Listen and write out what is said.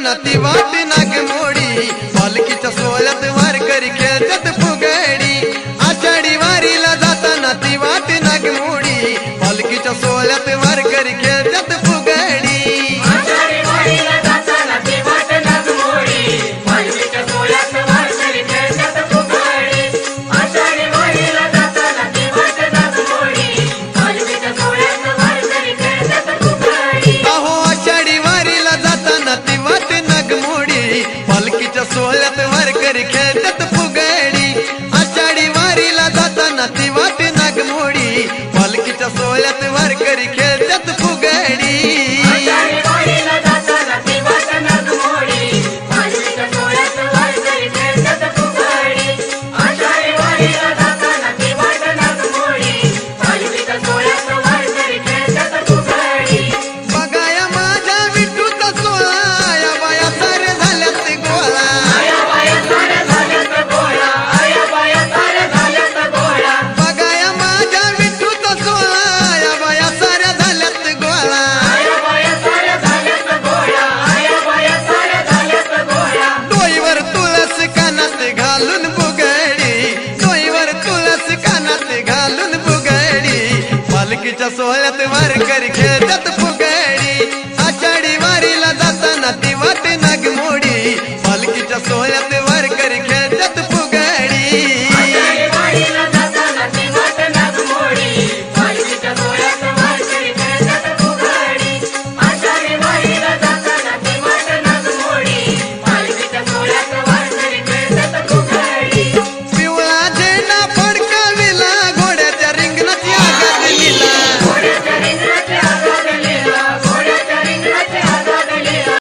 नती वाटी नाग मोडी. नागमोडी पालखीच्या सोहळ्यात वारकरी खेळतात फुगडी. आषाढी वारीला जाताना ती नाग मोडी. पालखीच्या सोहळ्यात वारकरी वाट नागमोडी पालखीच्या सोहळ्यात वारकरी खेळतात फुगडी. आषाढी वारीला जाताना ती वाट नागमोडी पालखीच्या सोहळ्यात वारकरी देवीच्या सोहळ्यात वार कर खेळत फुगडी. आषाढी वारीला जाताना ती वाटे नागमोडी. पालखीच्या सोहळ्यात